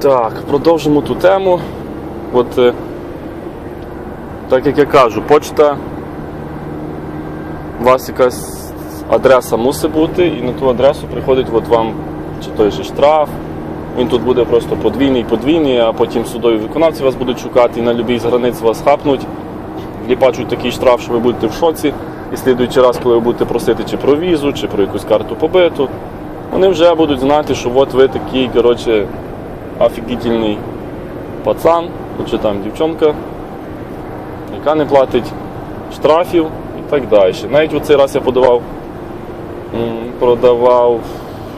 Так, продовжимо ту тему. От, е, так як я кажу, почта, у вас якась адреса мусить бути, і на ту адресу приходить от вам чи той же штраф. Він тут буде просто подвійний, подвійний, а потім судові виконавці вас будуть шукати і на будь-якій з границь вас хапнуть, вліпачуть такий штраф, що ви будете в шоці. І слідуючий раз, коли ви будете просити чи про візу, чи про якусь карту побиту, вони вже будуть знати, що от ви такий, коротше, офігітельний пацан, чи там дівчонка, яка не платить штрафів і так далі. Навіть у цей раз я подавав, продавав,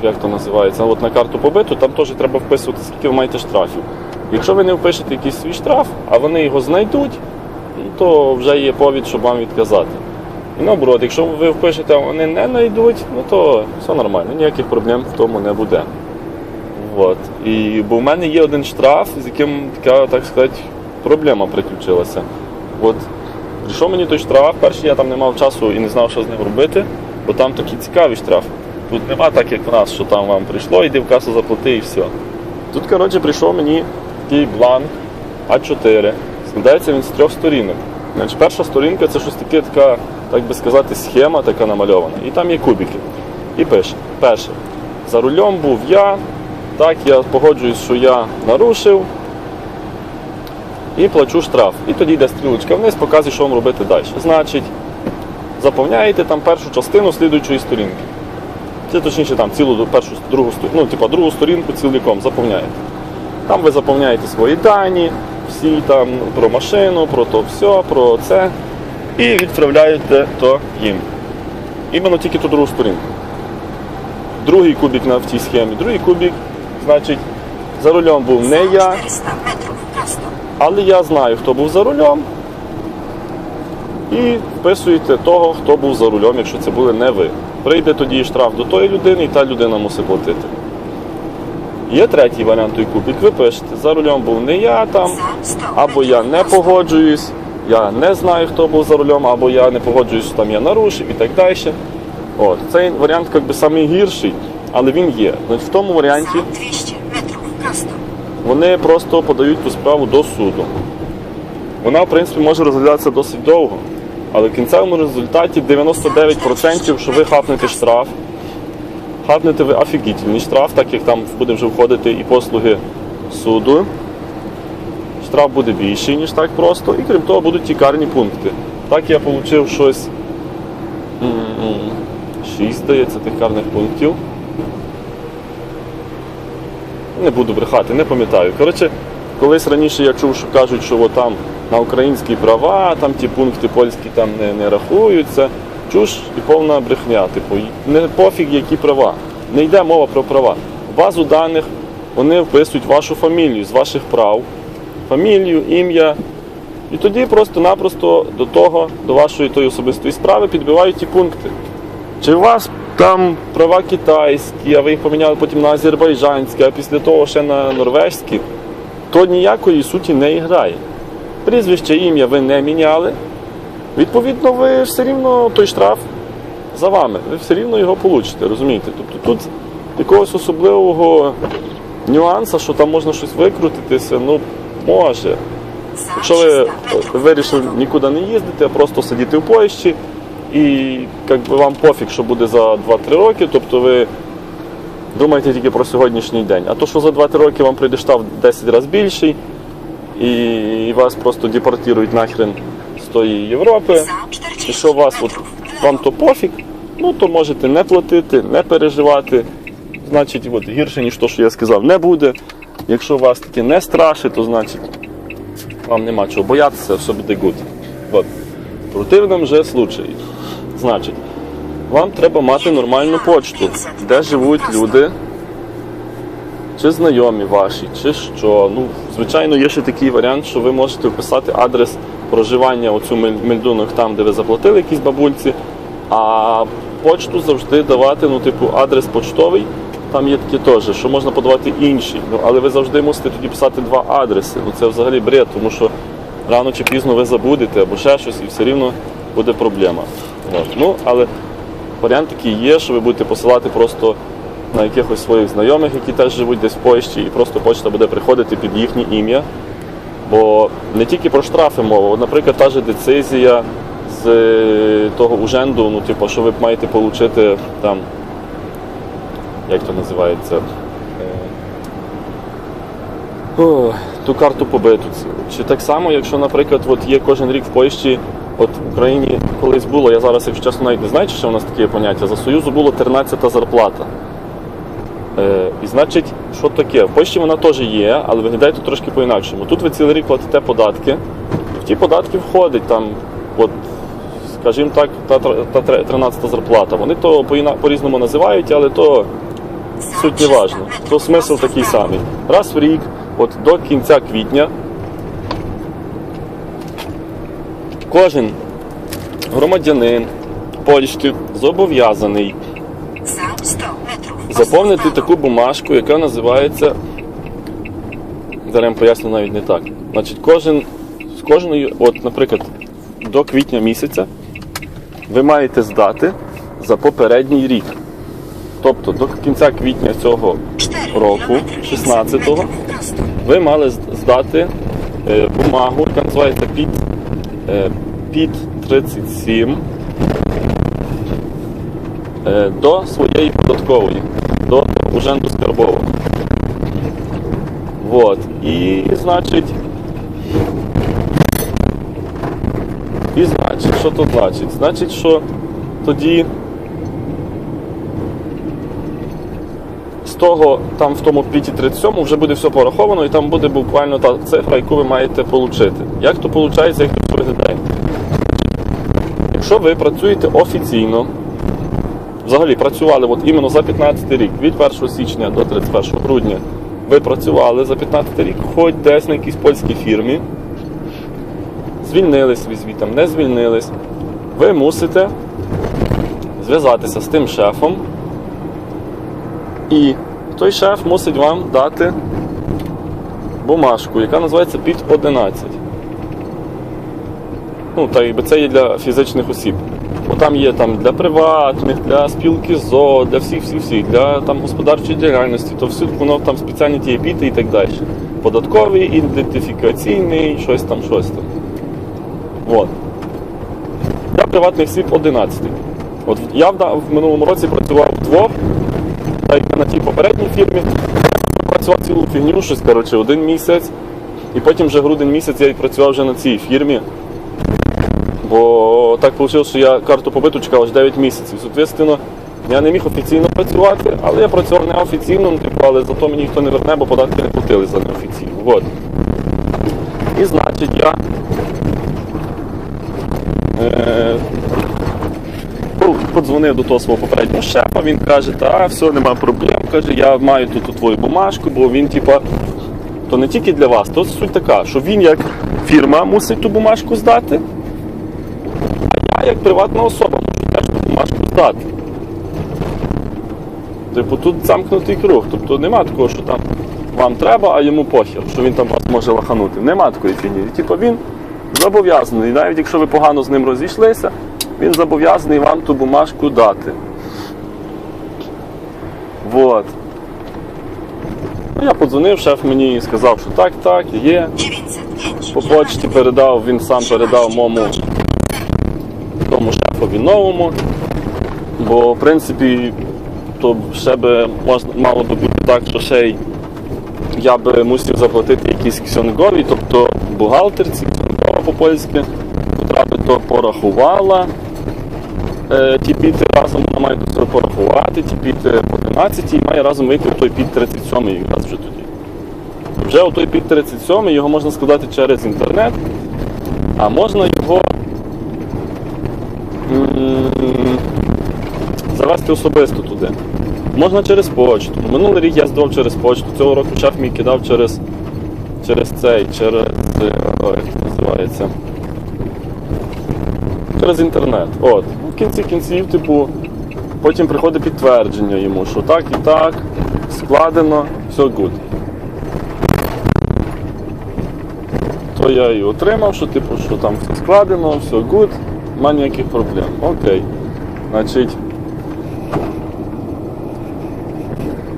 як то називається, от на карту побиту, там теж треба вписувати, скільки ви маєте штрафів. Якщо ви не впишете якийсь свій штраф, а вони його знайдуть, ну, то вже є повід, щоб вам відказати. І наоборот, якщо ви впишете, а вони не знайдуть, ну то все нормально, ніяких проблем в тому не буде. От. І, бо в мене є один штраф, з яким така, так сказати, проблема приключилася. От прийшов мені той штраф, перший я там не мав часу і не знав, що з ним робити, бо там такий цікавий штраф. Тут нема так, як в нас, що там вам прийшло, йди в касу заплати і все. Тут, коротше, прийшов мені такий бланк А4. Складається він з трьох сторінок. Значить, перша сторінка це щось таке, така, так би сказати, схема така намальована. І там є кубики. І пише: перше, за рулем був я. Так, я погоджуюсь, що я нарушив і плачу штраф. І тоді йде стрілочка вниз, показує, що вам робити далі. Значить, заповняєте там першу частину слідуючої сторінки. Це точніше там цілу першу, другу ну, типа другу сторінку ціліком заповняєте. Там ви заповняєте свої дані, всі там про машину, про то все, про це. І відправляєте то їм. Іменно тільки ту другу сторінку. Другий кубик на в цій схемі. Другий кубик, значить, за рулем був не я, 400 metrów prosto. але я знаю, хто був за рулем. І вписуєте того, хто був за рулем, якщо це були не ви. Прийде тоді штраф до тої людини, і та людина мусить платити. Є третій варіант той кубик. Ви пишете, за рулем був не я там, або я не погоджуюсь, я не знаю, хто був за рулем, або я не погоджуюсь, що там я нарушив і так далі. От. Цей варіант як би, самий гірший, але він є. Значить, в тому варіанті Za 200 metrów prosto. вони просто подають ту справу до суду. Вона, в принципі, може розглядатися досить довго, але в кінцевому результаті 99%, що ви хапнете штраф, хапнете ви офігітельний штраф, так як там буде вже входити і послуги суду. Штраф буде більший, ніж так просто, і крім того, будуть ті карні пункти. Так я отримав щось 6, здається, тих карних пунктів. Не буду брехати, не пам'ятаю. Коротше, колись раніше я чув, що кажуть, що там на українські права, там ті пункти польські там не, не рахуються. Чуш і повна брехня. Типу, не пофіг, які права. Не йде мова про права. В базу даних вони вписують вашу фамілію з ваших прав, фамілію, ім'я. І тоді просто-напросто до того, до вашої тої особистої справи підбивають ті пункти. Чи у вас там права китайські, а ви їх поміняли потім на азербайджанські, а після того ще на норвезькі, то ніякої суті не грає. Прізвище ім'я ви не міняли. Відповідно, ви все рівно той штраф за вами. Ви все рівно його получите, розумієте? Тобто тут якогось особливого нюанса, що там можна щось викрутитися, ну може. Якщо ви 300 metrów вирішили нікуди не їздити, а просто сидіти в Польщі, і як би вам пофіг, що буде за 2-3 роки, тобто ви думаєте тільки про сьогоднішній день. А то, що за 2-3 роки вам прийде штраф 10 разів більший, і вас просто депортують нахрен з тої Європи, і що вас от, вам то пофіг, ну то можете не платити, не переживати. Значить, от, гірше, ніж то, що я сказав, не буде. Якщо вас таке не страшить, то значить вам нема чого боятися, все буде good. От. В противному же случаї. Значить, вам треба мати нормальну почту, де живуть люди, чи знайомі ваші, чи що. Ну, звичайно, є ще такий варіант, що ви можете вписати адрес проживання оцю мель- мельдунок там, де ви заплатили якісь бабульці, а почту завжди давати, ну, типу, адрес почтовий. Там є таке теж, що можна подавати інші. Ну, але ви завжди мусите тоді писати два адреси. Ну це взагалі бред, тому що рано чи пізно ви забудете або ще щось, і все рівно буде проблема. От. Ну, але варіант такий є, що ви будете посилати просто на якихось своїх знайомих, які теж живуть десь в Польщі, і просто почта буде приходити під їхнє ім'я. Бо не тільки про штрафи мова, наприклад, та же децизія з е, того уженду, ну, типу, що ви маєте отримати там, як то називається, е, ту карту побиту. Чи так само, якщо, наприклад, от є кожен рік в Польщі, от в Україні колись було, я зараз, якщо чесно, навіть не знаю, ще у нас таке поняття, за Союзу було 13-та зарплата. Е, і значить, що таке? В Польщі вона теж є, але виглядає тут трошки по-інакшому. Тут ви цілий рік платите податки, в ті податки входить там, от, скажімо так, та, тр- та 13-та зарплата. Вони то по-різному називають, але то суть не важно. То смисл такий самий. Раз в рік, от до кінця квітня, кожен громадянин Польщі зобов'язаний Za 100 metrów prosto w заповнити таку бумажку, яка називається. Зараз я поясню навіть не так. Значить, кожен з кожної, от, наприклад, до квітня місяця ви маєте здати за попередній рік. Тобто до кінця квітня цього року, kilometry 16-го, ви мали здати е, бумагу, яка називається ПІТ, е, ПІТ 37 е, до своєї податкової, до Уженду Скарбового. Вот. І значить. І значить, що то значить? Значить, що тоді того, там в тому піті 37 вже буде все пораховано, і там буде буквально та цифра, яку ви маєте отримати. Як то виходить, як це виглядає? Якщо ви працюєте офіційно, взагалі працювали от іменно за 15 рік, від 1 січня до 31 грудня, ви працювали за 15 рік, хоч десь на якійсь польській фірмі, звільнились ви звідти, не звільнились, ви мусите зв'язатися з тим шефом, і той шеф мусить вам дати бумажку, яка називається під 11. Ну, та це є для фізичних осіб. Бо там є там для приватних, для спілки ЗО, для всіх, всіх, всіх, для там господарчої діяльності, то все воно там спеціальні ті епіти і так далі. Податковий, ідентифікаційний, щось там, щось там. От. Для приватних осіб 11. От я в, в минулому році працював вдвох, та як на тій попередній фірмі, працював цілу фігню, щось коротше, один місяць. І потім вже грудень місяць я і працював вже на цій фірмі. Бо так вийшло, що я карту побиту чекав аж 9 місяців. Соответственно, я не міг офіційно працювати, але я працював неофіційно, ну, типу, але зато мені ніхто не верне, бо податки не платили за неофіційну. Вот. І значить я. Е- подзвонив до того свого попереднього шефа, він каже, та все, нема проблем. Каже, я маю тут твою бумажку, бо він, типа, то не тільки для вас, то суть така, що він як фірма мусить ту бумажку здати, а я як приватна особа можу теж ту бумажку здати. Типу, тут замкнутий круг. Тобто нема такого, що там вам треба, а йому похер, що він там вас може лаханути. Нема такої фігні. Типу він зобов'язаний. Навіть якщо ви погано з ним розійшлися, він зобов'язаний вам ту бумажку дати. Вот. Ну, я подзвонив, шеф мені і сказав, що так, так, є. По почті передав, він сам передав моєму тому шефові новому. Бо, в принципі, то ще би можна, мало би бути так, що ще й я би мусив заплатити якісь ксьонгові, тобто бухгалтерці, ксьонгова по-польськи, котра би то порахувала. Е, ті піти разом вона має порахувати, ті піти по 11 і має разом вийти в той піт 37 якраз вже тоді. Вже у той під 37 його можна складати через інтернет, а можна його завести особисто туди. Можна через почту. Минулий рік я здав через почту, цього року шеф мій кидав через, через цей, через. е, Ой, як називається. Через інтернет. От. Кінці кінців, типу, потім приходить підтвердження йому, що так і так, складено, все good. то я і отримав, що типу, що там все складено, все good, нема ніяких проблем. Окей. Значить.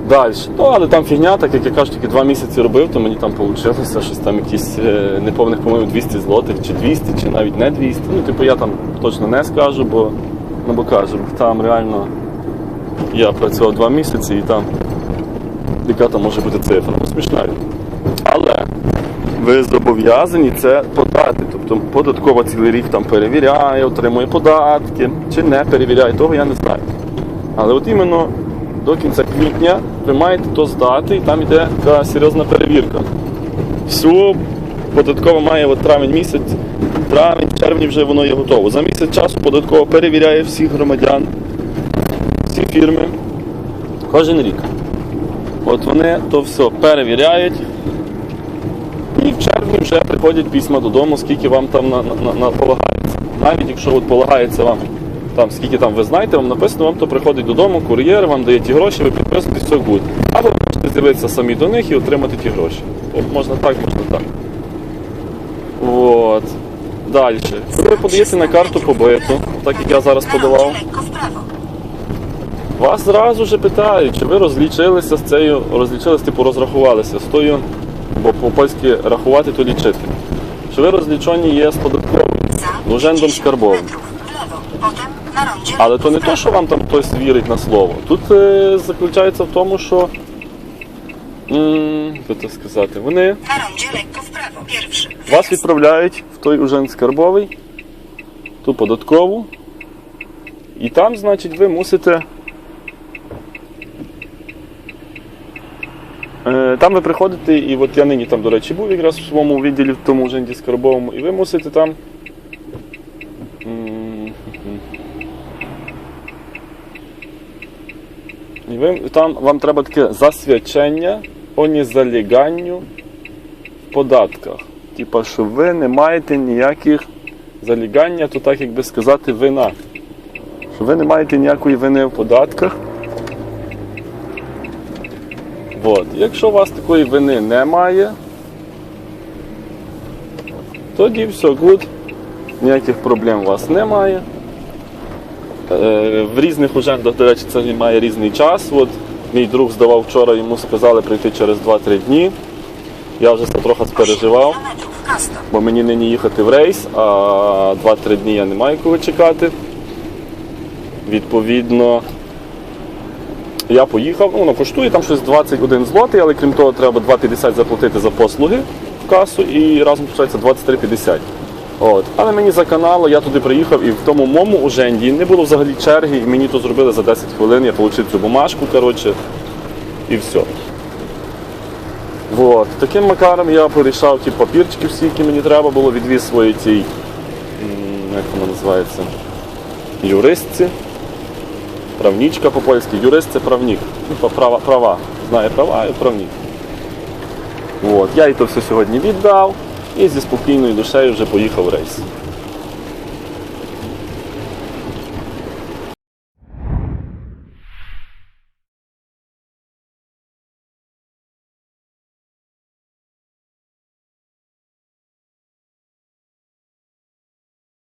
Далі. Ну, але там фігня, так як я кажу, тільки два місяці робив, то мені там вийшло щось там якісь е, неповних, по-моєму, 200 злотих, чи 200, чи навіть не 200. Ну, типу, я там точно не скажу, бо, ну, бо кажу, там реально я працював два місяці і там яка там може бути цифра. Ну, смішна. Але ви зобов'язані це подати. Тобто податкова цілий рік там перевіряє, отримує податки, чи не перевіряє, того я не знаю. Але от іменно до кінця квітня ви маєте то здати, і там йде така серйозна перевірка. Всю податкова має от травень місяць, травень, червні вже воно є готово. За місяць часу податкова перевіряє всіх громадян, всі фірми кожен рік. От вони то все перевіряють. І в червні вже приходять письма додому, скільки вам там на, на, на, полагається. Навіть якщо от полагається вам там, скільки там ви знаєте, вам написано, вам то приходить додому, кур'єр, вам дає ті гроші, ви підписуєте, все буде. Або ви можете з'явитися самі до них і отримати ті гроші. От можна так, можна так. От. Далі. Ви подаєте на карту побиту, так як я зараз подавав. Вас зразу ж питають, чи ви розлічилися з цією, розлічились, типу розрахувалися з тою, бо по-польськи рахувати то лічити. Чи ви розлічені є з податковою, Za urzędem 50 skarbowym. metrów w lewo. Potem na rondzie Але то не то, що вам там хтось вірить на слово. Тут е, заключається в тому, що це сказати, вони вас відправляють в той ужин скарбовий, ту податкову, і там, значить, ви мусите. Е, Там ви приходите, і от я нині там, до речі, був якраз в своєму відділі в тому ужинді скарбовому, і ви мусите там. І ви, там вам треба таке засвячення о незаліганню в податках. Типа, що ви не маєте ніяких залігання, то так як би сказати, вина. Що ви не маєте ніякої вини в податках. От. Якщо у вас такої вини немає, тоді все good. Ніяких проблем у вас немає. Е, В різних ужендах, до речі, це має різний час. От мій друг здавав вчора, йому сказали прийти через 2-3 дні. Я вже це трохи спереживав, бо мені нині їхати в рейс, а 2-3 дні я не маю коли чекати. Відповідно, я поїхав, ну, воно коштує там щось 21 злотий, але крім того, треба 2,50 заплатити за послуги в касу і разом виходить 23,50. От. Але мені заканало, я туди приїхав і в тому моєму уженді не було взагалі черги, і мені то зробили за 10 хвилин, я отримав цю бумажку, коротше, і все. Вот. Таким макаром я порішав ті папірчики всі, які мені треба було, відвіз свої цій, як вона називається, юристці. Правнічка по-польськи. Юрист це правнік. Ну, права, права. Знає права і правнік. От. Я їй то все сьогодні віддав і зі спокійною душею вже поїхав рейс.